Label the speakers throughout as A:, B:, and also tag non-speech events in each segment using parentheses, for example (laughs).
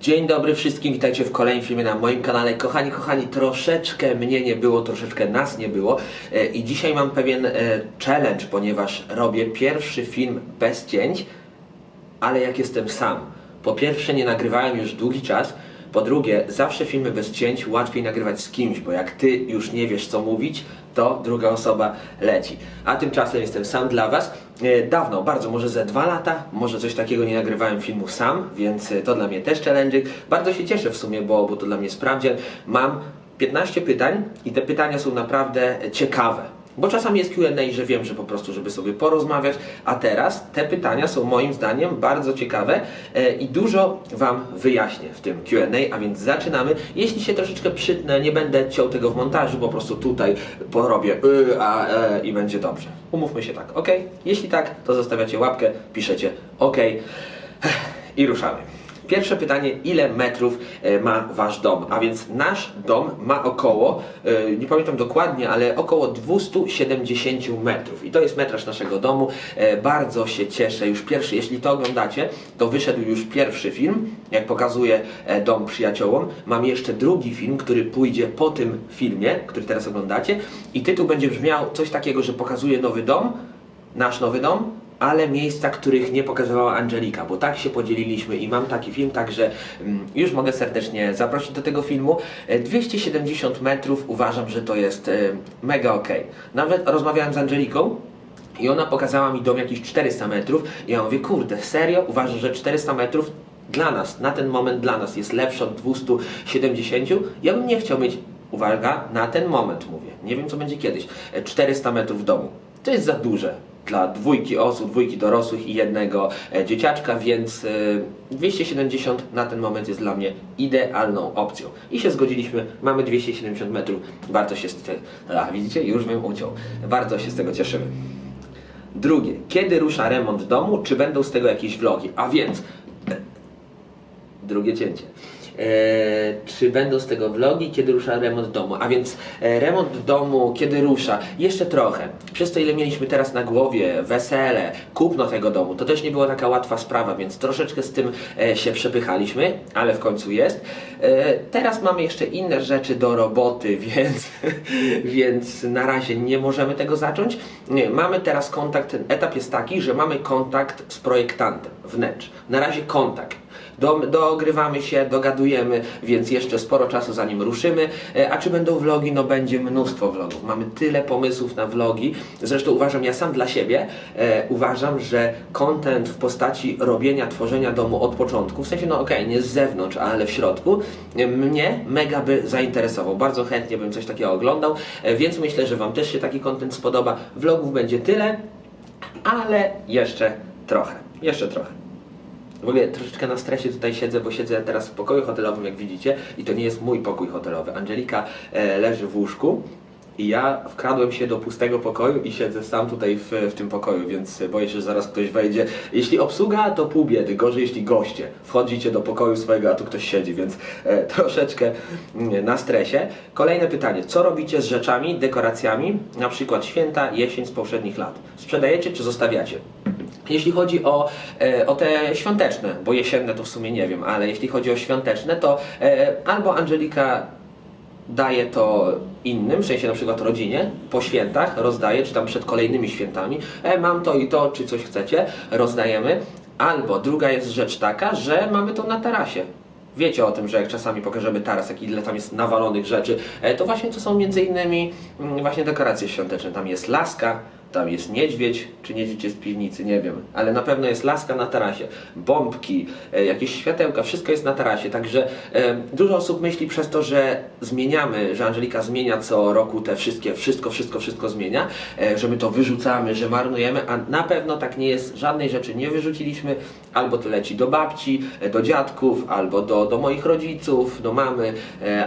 A: Dzień dobry wszystkim, witajcie w kolejnym filmie na moim kanale. Kochani, kochani, troszeczkę mnie nie było, troszeczkę nas nie było e, i dzisiaj mam pewien e, challenge, ponieważ robię pierwszy film bez cięć, ale jak jestem sam. Po pierwsze nie nagrywałem już długi czas, po drugie zawsze filmy bez cięć łatwiej nagrywać z kimś, bo jak ty już nie wiesz co mówić, to druga osoba leci. A tymczasem jestem sam dla was. E, Dawno, bardzo, może ze dwa lata, może coś takiego nie nagrywałem filmu sam, więc e, to dla mnie też challenge. Bardzo się cieszę w sumie, bo, bo to dla mnie sprawdzian. Mam 15 pytań i te pytania są naprawdę ciekawe. Bo czasami jest Q&A, że wiem, że po prostu, żeby sobie porozmawiać, a teraz te pytania są moim zdaniem bardzo ciekawe e, i dużo Wam wyjaśnię w tym Q&A, a więc zaczynamy. Jeśli się troszeczkę przytnę, nie będę ciął tego w montażu, po prostu tutaj porobię y, a, e, i będzie dobrze. Umówmy się tak, ok? Jeśli tak, to zostawiacie łapkę, piszecie ok i ruszamy. Pierwsze pytanie, ile metrów e, ma Wasz dom? A więc nasz dom ma około, e, nie pamiętam dokładnie, ale około 270 metrów. I to jest metraż naszego domu. E, Bardzo się cieszę. Już pierwszy, jeśli to oglądacie, to wyszedł już pierwszy film, jak pokazuję e, dom przyjaciołom. Mam jeszcze drugi film, który pójdzie po tym filmie, który teraz oglądacie. I tytuł będzie brzmiał coś takiego, że pokazuje nowy dom, nasz nowy dom, ale miejsca, których nie pokazywała Angelika, bo tak się podzieliliśmy i mam taki film, także mm, już mogę serdecznie zaprosić do tego filmu. E, 270 metrów uważam, że to jest e, mega ok. Nawet rozmawiałem z Angeliką. I ona pokazała mi dom jakieś 400 metrów i ja mówię, kurde, serio? Uważasz, że 400 metrów dla nas, na ten moment dla nas jest lepsze od 270? Ja bym nie chciał mieć, uwaga, na ten moment mówię, nie wiem co będzie kiedyś, e, 400 metrów w domu. To jest za duże dla dwójki osób, dwójki dorosłych i jednego e, dzieciaczka, więc e, 270 na ten moment jest dla mnie idealną opcją. I się zgodziliśmy, mamy 270 metrów, bardzo się z tego, widzicie, już bym uciął, bardzo się z tego cieszymy. Drugie, kiedy rusza remont domu, czy będą z tego jakieś vlogi? A więc, e, drugie cięcie. E, czy będą z tego vlogi, kiedy rusza remont domu? A więc e, remont domu, kiedy rusza? Jeszcze trochę. Przez to, ile mieliśmy teraz na głowie, wesele, kupno tego domu, to też nie była taka łatwa sprawa, więc troszeczkę z tym e, się przepychaliśmy, ale w końcu jest. Teraz mamy jeszcze inne rzeczy do roboty, (laughs) więc, więc na razie nie możemy tego zacząć. Nie, mamy teraz kontakt, etap jest taki, że mamy kontakt z projektantem wnętrz. Na razie kontakt. Do, dogrywamy się, dogadujemy, więc jeszcze sporo czasu zanim ruszymy. E, A czy będą vlogi? No będzie mnóstwo vlogów. Mamy tyle pomysłów na vlogi. Zresztą uważam, ja sam dla siebie e, uważam, że content w postaci robienia, tworzenia domu od początku, w sensie no okej, nie z zewnątrz, ale w środku, e, mnie mega by zainteresował. Bardzo chętnie bym coś takiego oglądał, e, więc myślę, że Wam też się taki content spodoba. Vlogów będzie tyle, ale jeszcze trochę. Jeszcze trochę. W ogóle troszeczkę na stresie tutaj siedzę, bo siedzę teraz w pokoju hotelowym, jak widzicie, i to nie jest mój pokój hotelowy. Angelika e, leży w łóżku i ja wkradłem się do pustego pokoju i siedzę sam tutaj w, w tym pokoju, więc boję się, że zaraz ktoś wejdzie. Jeśli obsługa, to pół biedy. Gorzej, jeśli goście. Wchodzicie do pokoju swojego, a tu ktoś siedzi, więc e, (laughs) troszeczkę mm, na stresie. Kolejne pytanie. Co robicie z rzeczami, dekoracjami, na przykład święta, jesień z poprzednich lat? Sprzedajecie czy zostawiacie? Jeśli chodzi o, e, o te świąteczne, bo jesienne to w sumie nie wiem, ale jeśli chodzi o świąteczne, to e, albo Angelika daje to innym, w sensie na przykład rodzinie, po świętach rozdaje, czy tam przed kolejnymi świętami, e, mam to i to, czy coś chcecie, rozdajemy. Albo druga jest rzecz taka, że mamy to na tarasie. Wiecie o tym, że jak czasami pokażemy taras, jak ile tam jest nawalonych rzeczy, e, to właśnie to są między innymi mm, właśnie dekoracje świąteczne. Tam jest laska, tam jest niedźwiedź, czy niedźwiedź jest w piwnicy, nie wiem, ale na pewno jest laska na tarasie, bombki, e, jakieś światełka, wszystko jest na tarasie, także e, dużo osób myśli przez to, że zmieniamy, że Angelika zmienia co roku te wszystkie, wszystko, wszystko, wszystko zmienia, e, że my to wyrzucamy, że marnujemy, a na pewno tak nie jest, żadnej rzeczy nie wyrzuciliśmy, albo to leci do babci, do dziadków, albo do, do moich rodziców, do mamy,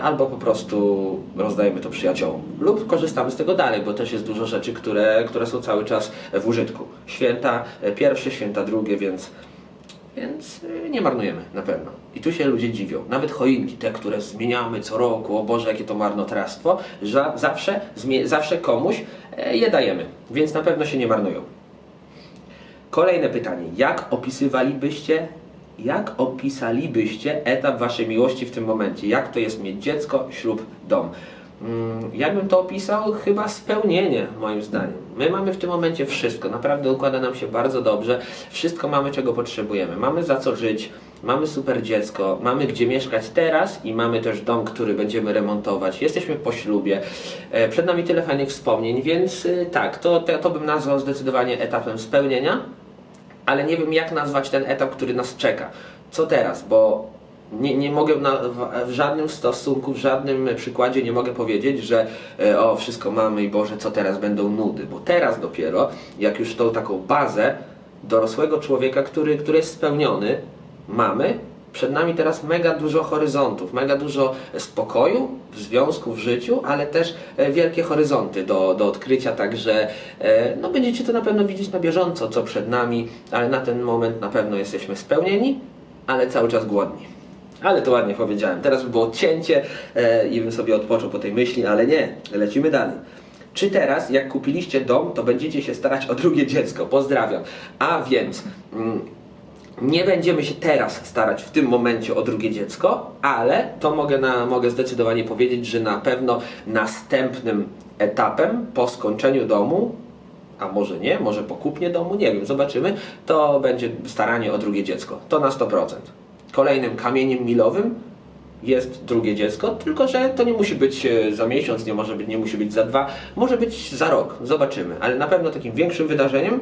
A: albo po prostu rozdajemy to przyjaciołom, lub korzystamy z tego dalej, bo też jest dużo rzeczy, które, które są cały czas w użytku. Święta e, pierwsze, święta drugie, więc, więc e, nie marnujemy na pewno. I tu się ludzie dziwią. Nawet choinki, te, które zmieniamy co roku, o Boże, jakie to marnotrawstwo, że zawsze, zawsze komuś e, je dajemy, więc na pewno się nie marnują. Kolejne pytanie. Jak opisywalibyście jak opisalibyście etap waszej miłości w tym momencie? Jak to jest mieć dziecko, ślub, dom? Mm, Jak bym to opisał? Chyba spełnienie, moim zdaniem. My mamy w tym momencie wszystko. Naprawdę układa nam się bardzo dobrze. Wszystko mamy, czego potrzebujemy. Mamy za co żyć, mamy super dziecko, mamy gdzie mieszkać teraz i mamy też dom, który będziemy remontować. Jesteśmy po ślubie. E, Przed nami tyle fajnych wspomnień, więc y, tak, to, to, to bym nazwał zdecydowanie etapem spełnienia ale nie wiem jak nazwać ten etap, który nas czeka. Co teraz, bo nie, nie mogę na, w, żadnym stosunku, w żadnym przykładzie nie mogę powiedzieć, że e, o wszystko mamy i Boże, co teraz będą nudy, bo teraz dopiero, jak już tą taką bazę dorosłego człowieka, który, który jest spełniony, mamy, przed nami teraz mega dużo horyzontów, mega dużo spokoju w związku, w życiu, ale też e, wielkie horyzonty do, do odkrycia, także e, no będziecie to na pewno widzieć na bieżąco, co przed nami, ale na ten moment na pewno jesteśmy spełnieni, ale cały czas głodni. Ale to ładnie powiedziałem. Teraz by było cięcie e, i bym sobie odpoczął po tej myśli, ale nie, lecimy dalej. Czy teraz, jak kupiliście dom, to będziecie się starać o drugie dziecko? Pozdrawiam. A więc. Mm, nie będziemy się teraz starać w tym momencie o drugie dziecko, ale to mogę, na, mogę zdecydowanie powiedzieć, że na pewno następnym etapem po skończeniu domu, a może nie, może po kupnie domu, nie wiem, zobaczymy, to będzie staranie o drugie dziecko. To na 100%. Kolejnym kamieniem milowym jest drugie dziecko, tylko że to nie musi być e, za miesiąc, nie może być, nie musi być za dwa, może być za rok, zobaczymy. Ale na pewno takim większym wydarzeniem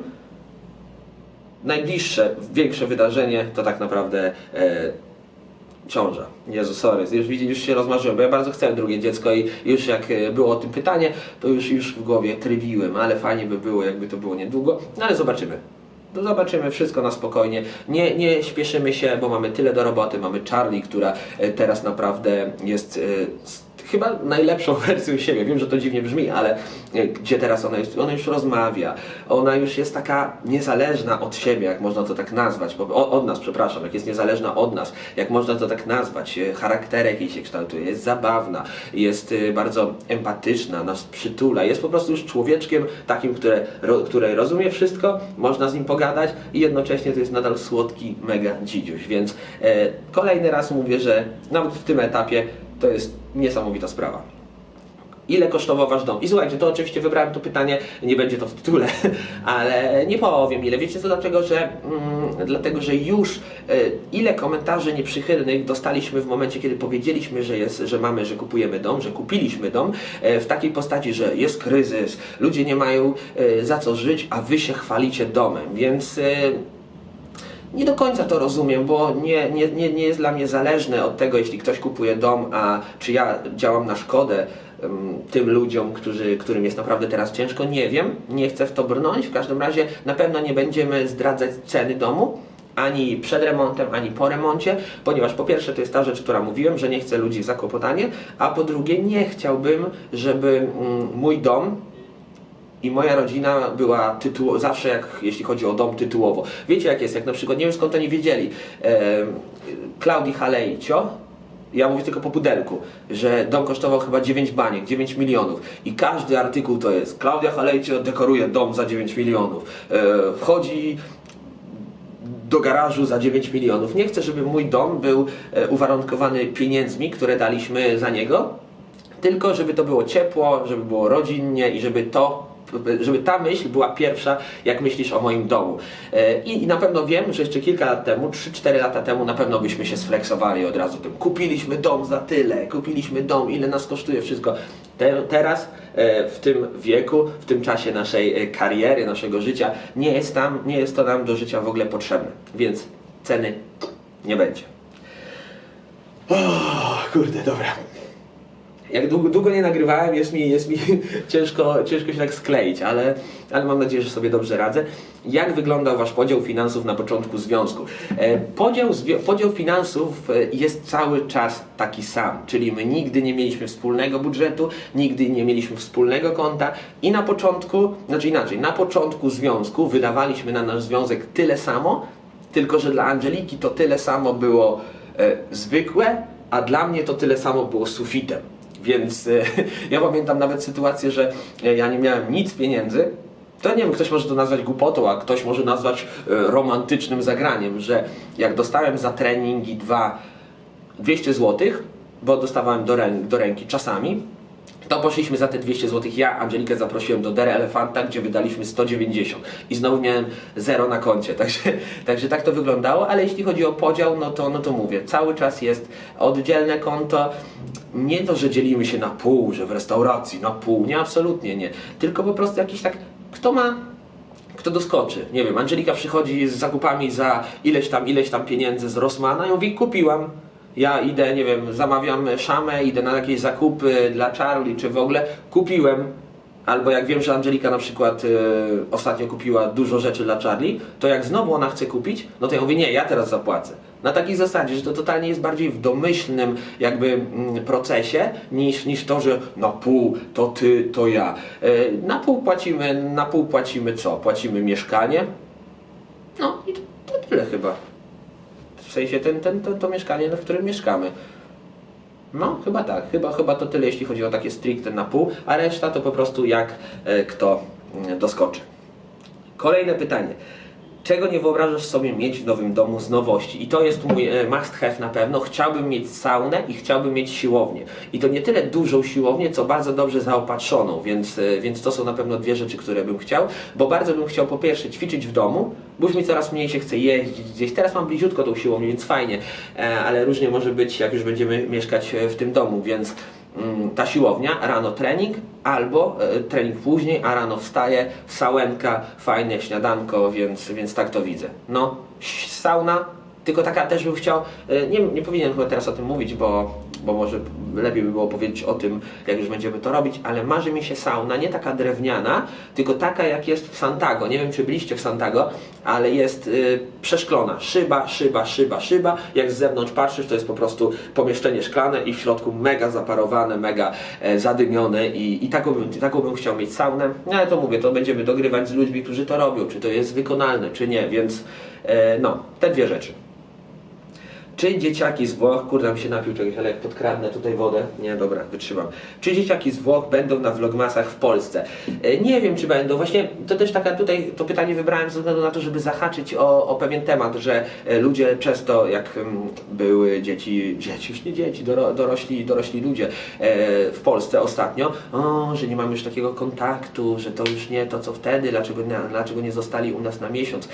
A: najbliższe, większe wydarzenie to tak naprawdę e, ciąża. Jezu, sorry, już, już się rozmarzyłem, bo ja bardzo chcę drugie dziecko i już jak e, było o tym pytanie, to już, już w głowie trybiłem, ale fajnie by było, jakby to było niedługo, no ale zobaczymy. No zobaczymy wszystko na spokojnie. Nie, nie śpieszymy się, bo mamy tyle do roboty. Mamy Charlie, która e, teraz naprawdę jest e, chyba najlepszą (laughs) wersją siebie. Wiem, że to dziwnie brzmi, ale e, gdzie teraz ona jest? Ona już rozmawia. Ona już jest taka niezależna od siebie, jak można to tak nazwać. O- od nas, przepraszam, jak jest niezależna od nas, jak można to tak nazwać. E, Charakterek jej się kształtuje, jest zabawna, jest e, bardzo empatyczna, nas przytula. Jest po prostu już człowieczkiem takim, które, które rozumie wszystko, można z nim pogadać i jednocześnie to jest nadal słodki, mega dzidziuś. Więc e, kolejny raz mówię, że nawet w tym etapie to jest niesamowita sprawa. Ile kosztował wasz dom? I słuchajcie, to oczywiście wybrałem to pytanie, nie będzie to w tytule, (laughs) ale nie powiem ile. Wiecie co, dlatego że, mm, dlatego, że już e, ile komentarzy nieprzychylnych dostaliśmy w momencie, kiedy powiedzieliśmy, że, jest, że mamy, że kupujemy dom, że kupiliśmy dom, e, w takiej postaci, że jest kryzys, ludzie nie mają e, za co żyć, a wy się chwalicie domem, więc... E, nie do końca to rozumiem, bo nie, nie, nie, nie jest dla mnie zależne od tego, jeśli ktoś kupuje dom, a czy ja działam na szkodę tym ludziom, którzy, którym jest naprawdę teraz ciężko. Nie wiem, nie chcę w to brnąć. W każdym razie na pewno nie będziemy zdradzać ceny domu. Ani przed remontem, ani po remoncie, ponieważ po pierwsze to jest ta rzecz, która mówiłem, że nie chcę ludzi w zakłopotanie, a po drugie nie chciałbym, żeby mm, mój dom, i moja rodzina była tytuł, zawsze jak jeśli chodzi o dom tytułowo. Wiecie jak jest, jak na przykład, nie wiem skąd oni wiedzieli, e, Klaudii Halejcio, ja mówię tylko po pudelku, że dom kosztował chyba 9 baniek, 9 milionów i każdy artykuł to jest Klaudia Halejcio dekoruje dom za 9 milionów, e, wchodzi do garażu za 9 milionów. Nie chcę, żeby mój dom był e, uwarunkowany pieniędzmi, które daliśmy za niego, tylko żeby to było ciepło, żeby było rodzinnie i żeby to żeby ta myśl była pierwsza, jak myślisz o moim domu. E, I, I na pewno wiem, że jeszcze kilka lat temu, 3-4 lata temu, na pewno byśmy się sfleksowali od razu tym. Kupiliśmy dom za tyle, kupiliśmy dom, ile nas kosztuje wszystko. Te, teraz, e, w tym wieku, w tym czasie naszej e, kariery, naszego życia, nie jest, tam, nie jest to nam do życia w ogóle potrzebne. Więc ceny nie będzie. O, kurde, dobra. Jak długo, długo nie nagrywałem, jest mi, jest mi (laughs) ciężko, ciężko się tak skleić, ale, ale mam nadzieję, że sobie dobrze radzę. Jak wyglądał Wasz podział finansów na początku związku? E, Podział, podział finansów e, jest cały czas taki sam, czyli my nigdy nie mieliśmy wspólnego budżetu, nigdy nie mieliśmy wspólnego konta i na początku, znaczy inaczej, na początku związku wydawaliśmy na nasz związek tyle samo, tylko że dla Angeliki to tyle samo było e, zwykłe, a dla mnie to tyle samo było sufitem. Więc e, (laughs) ja pamiętam nawet sytuację, że e, ja nie miałem nic pieniędzy, to nie wiem, ktoś może to nazwać głupotą, a ktoś może nazwać e, romantycznym zagraniem, że jak dostałem za treningi dwa 200 zł, bo dostawałem do, rę, do ręki czasami, to poszliśmy za te 200 zł. Ja Angelikę zaprosiłem do Dere Elefanta, gdzie wydaliśmy 190 i znowu miałem zero na koncie. (laughs) Także, także tak to wyglądało, ale jeśli chodzi o podział, no to, no to mówię, cały czas jest oddzielne konto. Nie to, że dzielimy się na pół, że w restauracji na pół, nie, absolutnie nie. Tylko po prostu jakiś tak, kto ma kto doskoczy. Nie wiem, Angelika przychodzi z zakupami za ileś tam, ileś tam pieniędzy z Rossmana i mówi, kupiłam. Ja idę, nie wiem, zamawiam szamę, idę na jakieś zakupy dla Charlie, czy w ogóle kupiłem. Albo jak wiem, że Angelika na przykład y, ostatnio kupiła dużo rzeczy dla Charlie, to jak znowu ona chce kupić, no to ja mówię, nie, ja teraz zapłacę. Na takiej zasadzie, że to totalnie jest bardziej w domyślnym jakby mm, procesie niż, niż to, że na pół to ty, to ja. Y, na pół płacimy, na pół płacimy co? Płacimy mieszkanie. No i to, to tyle chyba. W sensie ten, ten, to, to mieszkanie, w którym mieszkamy. No, chyba tak. Chyba, chyba to tyle, jeśli chodzi o takie stricte na pół, a reszta to po prostu jak e, kto e, doskoczy. Kolejne pytanie. Czego nie wyobrażasz sobie mieć w nowym domu z nowości? I to jest mój e, must have na pewno. Chciałbym mieć saunę i chciałbym mieć siłownię. I to nie tyle dużą siłownię, co bardzo dobrze zaopatrzoną, więc, e, więc to są na pewno dwie rzeczy, które bym chciał, bo bardzo bym chciał po pierwsze ćwiczyć w domu, bo już mi coraz mniej się chce jeździć gdzieś. Teraz mam bliziutko tą siłownię, więc fajnie, e, ale różnie może być, jak już będziemy mieszkać w tym domu, więc ta siłownia, rano trening, albo e, trening później, a rano wstaję, sałenka, fajne śniadanko, więc, więc tak to widzę. No, sauna, tylko taka też bym chciał, e, nie, nie powinienem chyba teraz o tym mówić, bo, bo może lepiej by było powiedzieć o tym, jak już będziemy to robić, ale marzy mi się sauna, nie taka drewniana, tylko taka jak jest w Santago. Nie wiem, czy byliście w Santago, ale jest y, przeszklona. Szyba, szyba, szyba, szyba. Jak z zewnątrz patrzysz, to jest po prostu pomieszczenie szklane i w środku mega zaparowane, mega e, zadymione i, i taką, bym, taką bym chciał mieć saunę. No ale to mówię, to będziemy dogrywać z ludźmi, którzy to robią, czy to jest wykonalne, czy nie, więc no, te dwie rzeczy. Czy dzieciaki z Włoch, kurde, mi się napił czegoś, ale jak podkradnę tutaj wodę, nie, dobra, wytrzymam. Czy dzieciaki z Włoch będą na vlogmasach w Polsce? E, Nie wiem, czy będą. Właśnie to też taka tutaj, to pytanie wybrałem ze względu na to, żeby zahaczyć o, o pewien temat, że e, ludzie często, jak mm, były dzieci, dzieci, już nie dzieci, doro, dorośli, dorośli ludzie e, w Polsce ostatnio, o, że nie mamy już takiego kontaktu, że to już nie to, co wtedy, dlaczego, dlaczego nie zostali u nas na miesiąc.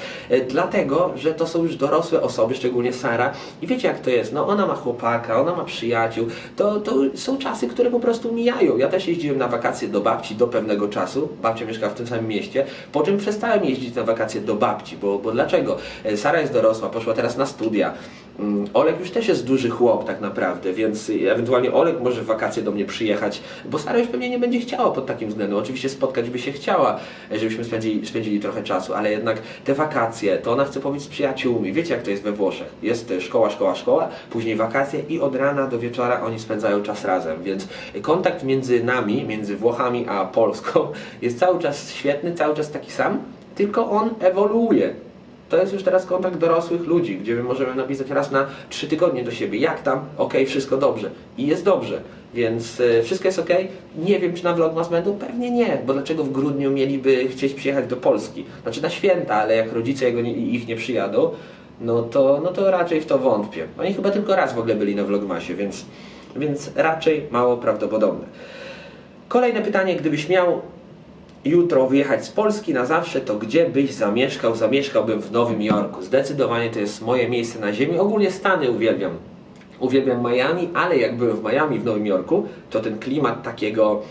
A: Dlatego, że to są już dorosłe osoby, szczególnie Sara. I wiecie jak to jest, no ona ma chłopaka, ona ma przyjaciół, to, to są czasy, które po prostu mijają. Ja też jeździłem na wakacje do babci do pewnego czasu, babcia mieszka w tym samym mieście, po czym przestałem jeździć na wakacje do babci, bo, bo dlaczego? E, Sara jest dorosła, poszła teraz na studia. Mm, Olek już też jest duży chłop tak naprawdę, więc ewentualnie Olek może w wakacje do mnie przyjechać, bo Sara już pewnie nie będzie chciała pod takim względem. Oczywiście spotkać by się chciała, żebyśmy spędzili, spędzili trochę czasu, ale jednak te wakacje, to ona chce pobyć z przyjaciółmi. Wiecie jak to jest we Włoszech? Jest szkoła, szkoła, szkoła, później wakacje i od rana do wieczora oni spędzają czas razem, więc kontakt między nami, między Włochami a Polską (laughs) jest cały czas świetny, cały czas taki sam, tylko on ewoluuje. To jest już teraz kontakt dorosłych ludzi, gdzie my możemy napisać raz na trzy tygodnie do siebie. Jak tam? Okej, wszystko dobrze. I jest dobrze. Więc e, wszystko jest ok. Nie wiem, czy na Vlogmas będą? Pewnie nie, bo dlaczego w grudniu mieliby chcieć przyjechać do Polski? Znaczy na święta, ale jak rodzice jego ich nie przyjadą, no to, no to raczej w to wątpię. Oni chyba tylko raz w ogóle byli na Vlogmasie, więc, więc raczej mało prawdopodobne. Kolejne pytanie, gdybyś miał jutro wyjechać z Polski na zawsze, to gdzie byś zamieszkał? Zamieszkałbym w Nowym Jorku. Zdecydowanie to jest moje miejsce na ziemi. Ogólnie Stany uwielbiam. Uwielbiam Miami, ale jak byłem w Miami, w Nowym Jorku, to ten klimat takiego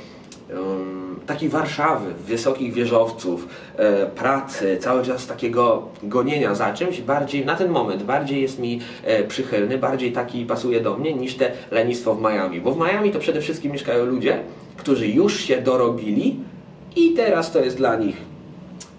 A: um, takiej Warszawy, wysokich wieżowców, e, pracy, cały czas takiego gonienia za czymś, bardziej na ten moment, bardziej jest mi e, przychylny, bardziej taki pasuje do mnie niż te lenistwo w Miami. Bo w Miami to przede wszystkim mieszkają ludzie, którzy już się dorobili i teraz to jest dla nich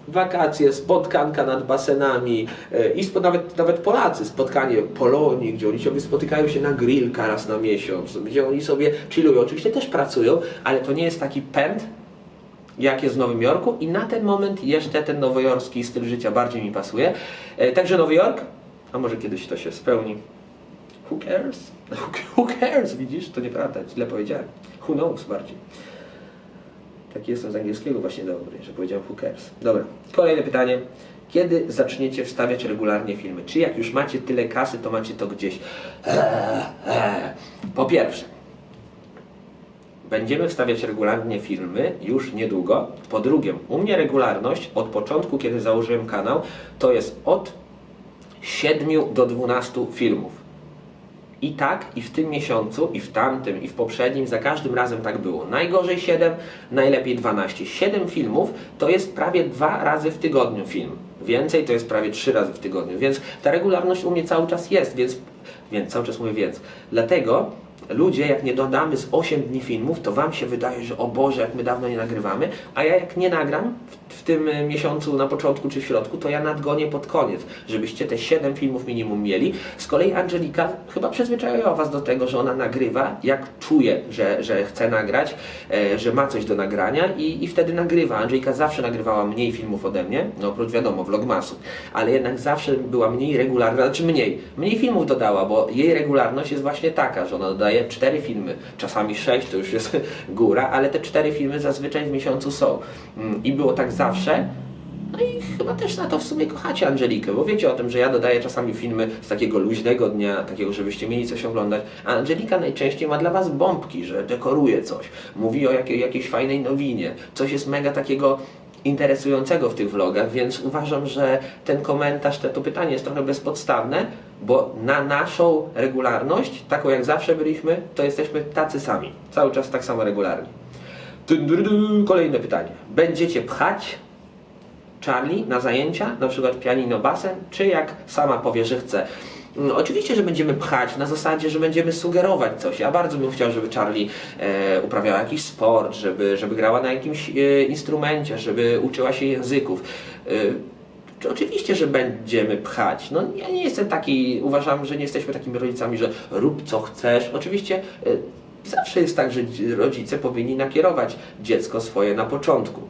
A: wakacje, spotkanka nad basenami e, i spo, nawet, nawet Polacy, spotkanie Polonii, gdzie oni sobie spotykają się na grillka raz na miesiąc, gdzie oni sobie chillują. Oczywiście też pracują, ale to nie jest taki pęd, jak jest w Nowym Jorku i na ten moment jeszcze ten nowojorski styl życia bardziej mi pasuje. E, Także Nowy Jork, a może kiedyś to się spełni. Who cares? (laughs) Who cares, widzisz? To nieprawda, źle powiedziałem. Who knows bardziej. Taki jestem z angielskiego właśnie dobry, że powiedziałem who cares. Dobra, kolejne pytanie. Kiedy zaczniecie wstawiać regularnie filmy? Czy jak już macie tyle kasy, to macie to gdzieś? Eee, eee. Po pierwsze, Będziemy wstawiać regularnie filmy już niedługo. Po drugie, u mnie regularność od początku, kiedy założyłem kanał, to jest od 7 do 12 filmów. I tak, i w tym miesiącu, i w tamtym, i w poprzednim, za każdym razem tak było. Najgorzej 7, najlepiej 12. 7 filmów to jest prawie dwa razy w tygodniu film. Więcej to jest prawie trzy razy w tygodniu, więc ta regularność u mnie cały czas jest, więc, więc cały czas mówię więc. Dlatego ludzie, jak nie dodamy z 8 dni filmów, to Wam się wydaje, że o Boże, jak my dawno nie nagrywamy, a ja jak nie nagram w, w tym y, miesiącu na początku czy w środku, to ja nadgonię pod koniec, żebyście te 7 filmów minimum mieli. Z kolei Angelika chyba przyzwyczaiła Was do tego, że ona nagrywa, jak czuje, że, że chce nagrać, e, że ma coś do nagrania i, i wtedy nagrywa. Angelika zawsze nagrywała mniej filmów ode mnie, no oprócz wiadomo, vlogmasu, ale jednak zawsze była mniej regularna, znaczy mniej, mniej filmów dodała, bo jej regularność jest właśnie taka, że ona dodaje 4 filmy, czasami 6 to już jest (laughs) góra, ale te 4 filmy zazwyczaj w miesiącu są. Mm, I było tak zawsze. No i chyba też na to w sumie kochacie Angelikę, bo wiecie o tym, że ja dodaję czasami filmy z takiego luźnego dnia, takiego, żebyście mieli coś oglądać, a Angelika najczęściej ma dla Was bombki, że dekoruje coś, mówi o jakiej, jakiejś fajnej nowinie, coś jest mega takiego interesującego w tych vlogach, więc uważam, że ten komentarz, te, to pytanie jest trochę bezpodstawne, bo na naszą regularność, taką jak zawsze byliśmy, to jesteśmy tacy sami. Cały czas tak samo regularni. Kolejne pytanie. Będziecie pchać Charlie na zajęcia, na przykład pianino basen, czy jak sama powie, że chce. Mm, Oczywiście, że będziemy pchać na zasadzie, że będziemy sugerować coś. Ja bardzo bym chciał, żeby Charlie e, uprawiała jakiś sport, żeby, żeby grała na jakimś e, instrumencie, żeby uczyła się języków. E, czy Oczywiście, że będziemy pchać. No ja nie jestem taki, uważam, że nie jesteśmy takimi rodzicami, że rób co chcesz. Oczywiście e, zawsze jest tak, że dzi- rodzice powinni nakierować dziecko swoje na początku.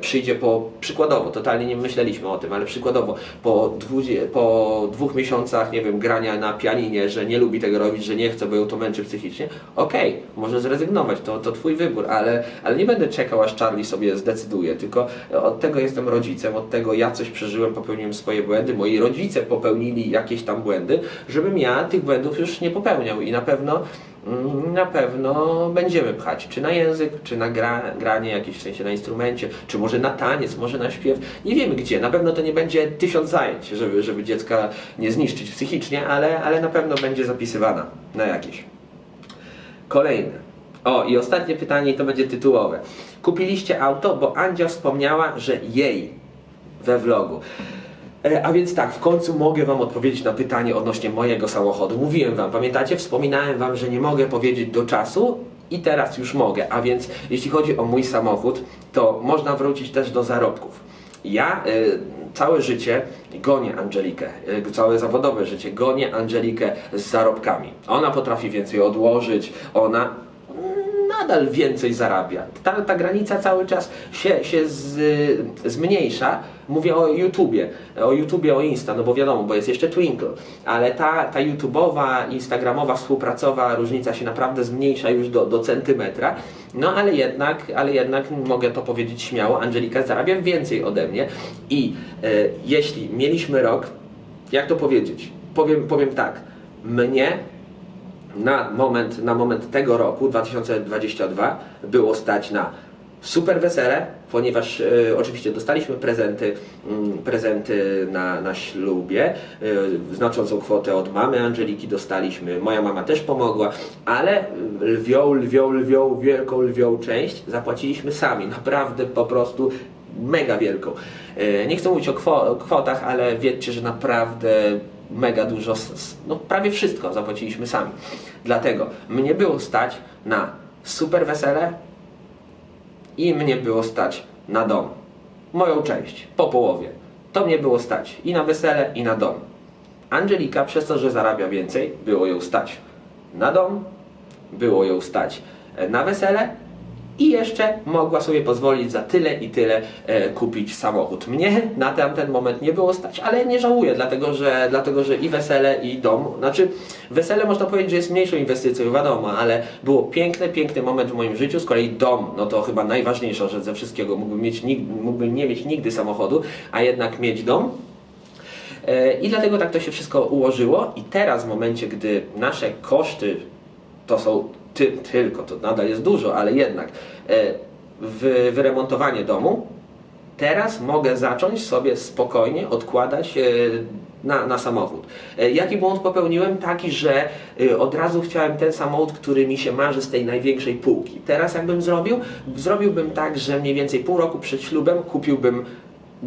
A: Przyjdzie po, przykładowo, totalnie nie myśleliśmy o tym, ale przykładowo po, dwudzie, po dwóch miesiącach, nie wiem, grania na pianinie, że nie lubi tego robić, że nie chce, bo ją to męczy psychicznie, okej, może zrezygnować, to, to twój wybór, ale, ale nie będę czekał, aż Charlie sobie zdecyduje, tylko od tego jestem rodzicem, od tego ja coś przeżyłem, popełniłem swoje błędy, moi rodzice popełnili jakieś tam błędy, żebym ja tych błędów już nie popełniał i na pewno na pewno będziemy pchać, czy na język, czy na gra, granie jakieś w sensie na instrumencie, czy może na taniec, może na śpiew. Nie wiemy gdzie. Na pewno to nie będzie tysiąc zajęć, żeby, żeby dziecka nie zniszczyć psychicznie, ale, ale na pewno będzie zapisywana na jakieś. Kolejne. O, i ostatnie pytanie, i to będzie tytułowe. Kupiliście auto, bo Andzia wspomniała, że jej we vlogu. E, A więc tak, w końcu mogę Wam odpowiedzieć na pytanie odnośnie mojego samochodu. Mówiłem Wam, pamiętacie? Wspominałem Wam, że nie mogę powiedzieć do czasu i teraz już mogę. A więc jeśli chodzi o mój samochód, to można wrócić też do zarobków. Ja y, całe życie gonię Angelikę, y, całe zawodowe życie gonię Angelikę z zarobkami. Ona potrafi więcej odłożyć, ona nadal więcej zarabia. Ta, ta granica cały czas się, się z, zmniejsza. Mówię o YouTubie, o YouTubie, o Insta, no bo wiadomo, bo jest jeszcze Twinkle, ale ta, ta YouTubeowa, Instagramowa, współpracowa różnica się naprawdę zmniejsza już do, do centymetra. No ale jednak, ale jednak mogę to powiedzieć śmiało, Angelika zarabia więcej ode mnie i e, jeśli mieliśmy rok, jak to powiedzieć? Powiem, powiem tak, mnie na moment, na moment tego roku, 2022, było stać na super wesele, ponieważ e, oczywiście dostaliśmy prezenty, mm, prezenty na, na ślubie. E, znaczącą kwotę od mamy Angeliki dostaliśmy, moja mama też pomogła, ale lwią, lwią, lwią, wielką lwią część zapłaciliśmy sami. Naprawdę po prostu mega wielką. E, Nie chcę mówić o kwo- o kwotach, ale wiecie, że naprawdę mega dużo, no prawie wszystko zapłaciliśmy sami. Dlatego mnie było stać na super wesele i mnie było stać na dom. Moją część, po połowie. To mnie było stać i na wesele, i na dom. Angelika, przez to, że zarabia więcej, było ją stać na dom, było ją stać na wesele i jeszcze mogła sobie pozwolić za tyle i tyle e, kupić samochód. Mnie na tamten moment nie było stać, ale nie żałuję, dlatego że, dlatego że i wesele, i dom, znaczy wesele można powiedzieć, że jest mniejszą inwestycją, wiadomo, ale było piękny, piękny moment w moim życiu, z kolei dom, no to chyba najważniejsza rzecz ze wszystkiego, mógłbym, mieć, mógłbym nie mieć nigdy samochodu, a jednak mieć dom. E, I dlatego tak to się wszystko ułożyło. I teraz, w momencie, gdy nasze koszty to są ty, tylko, to nadal jest dużo, ale jednak e, w, wyremontowanie domu, teraz mogę zacząć sobie spokojnie odkładać e, na, na samochód. E, Jaki błąd popełniłem? Taki, że od razu chciałem ten samochód, który mi się marzy z tej największej półki. Teraz jakbym zrobił? Zrobiłbym tak, że mniej więcej pół roku przed ślubem kupiłbym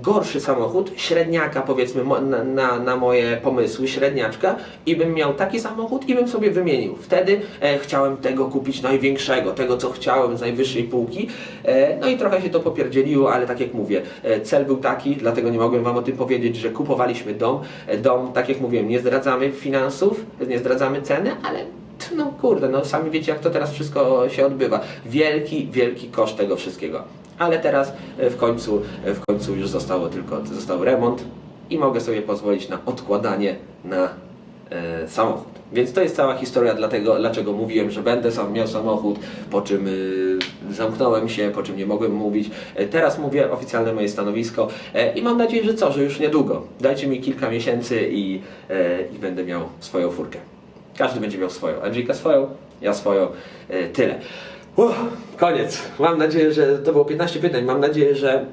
A: gorszy samochód, średniaka powiedzmy na, na, na moje pomysły, średniaczka i bym miał taki samochód i bym sobie wymienił. Wtedy e, chciałem tego kupić największego, tego co chciałem z najwyższej półki. E, no i trochę się to popierdzieliło, ale tak jak mówię, e, cel był taki, dlatego nie mogłem Wam o tym powiedzieć, że kupowaliśmy dom. E, dom, tak jak mówiłem, nie zdradzamy finansów, nie zdradzamy ceny, ale no kurde, no sami wiecie jak to teraz wszystko się odbywa. Wielki, wielki koszt tego wszystkiego. Ale teraz e, w końcu, e, w końcu już zostało tylko został remont i mogę sobie pozwolić na odkładanie na e, samochód. Więc to jest cała historia dlatego, dlaczego mówiłem, że będę sam miał samochód, po czym y, zamknąłem się, po czym nie mogłem mówić. Teraz mówię oficjalne moje stanowisko e, i mam nadzieję, że co, że już niedługo. Dajcie mi kilka miesięcy i, e, i będę miał swoją furkę. Każdy będzie miał swoją. Andrzejka swoją, ja swoją. E, tyle. Uff, koniec. Mam nadzieję, że to było 15 pytań. Mam nadzieję, że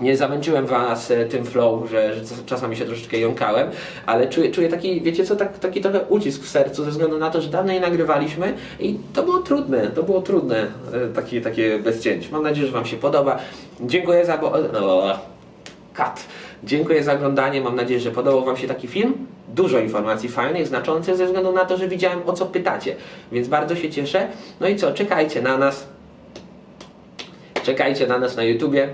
A: nie zamęczyłem was e, tym flow, że, że czas- czasami się troszeczkę jąkałem, ale czuję, czuję taki, wiecie co, tak, taki trochę ucisk w sercu ze względu na to, że dawno nie nagrywaliśmy i to było trudne, to było trudne, e, takie, takie bez. Mam nadzieję, że wam się podoba. Dziękuję za... Bo... No, kat. Dziękuję za oglądanie. Mam nadzieję, że podobał Wam się taki film. Dużo informacji fajnych, znaczących ze względu na to, że widziałem o co pytacie. Więc bardzo się cieszę. No i co, czekajcie na nas. Czekajcie na nas na YouTubie.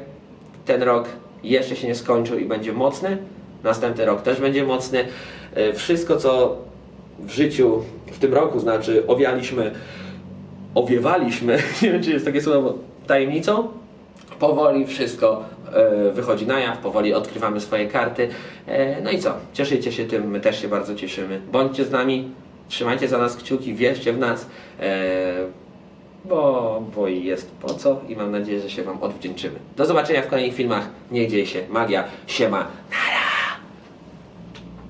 A: Ten rok jeszcze się nie skończył i będzie mocny. Następny rok też będzie mocny. E, Wszystko, co w życiu w tym roku, znaczy owialiśmy, owiewaliśmy, (laughs) nie wiem czy jest takie słowo, tajemnicą, powoli wszystko e, wychodzi na jaw, powoli odkrywamy swoje karty. E, no i co? Cieszycie się tym, my też się bardzo cieszymy. Bądźcie z nami, trzymajcie za nas kciuki, wierzcie w nas, e, bo, bo jest po co i mam nadzieję, że się Wam odwdzięczymy. Do zobaczenia w kolejnych filmach. Niech dzieje się magia. Siema. Nara.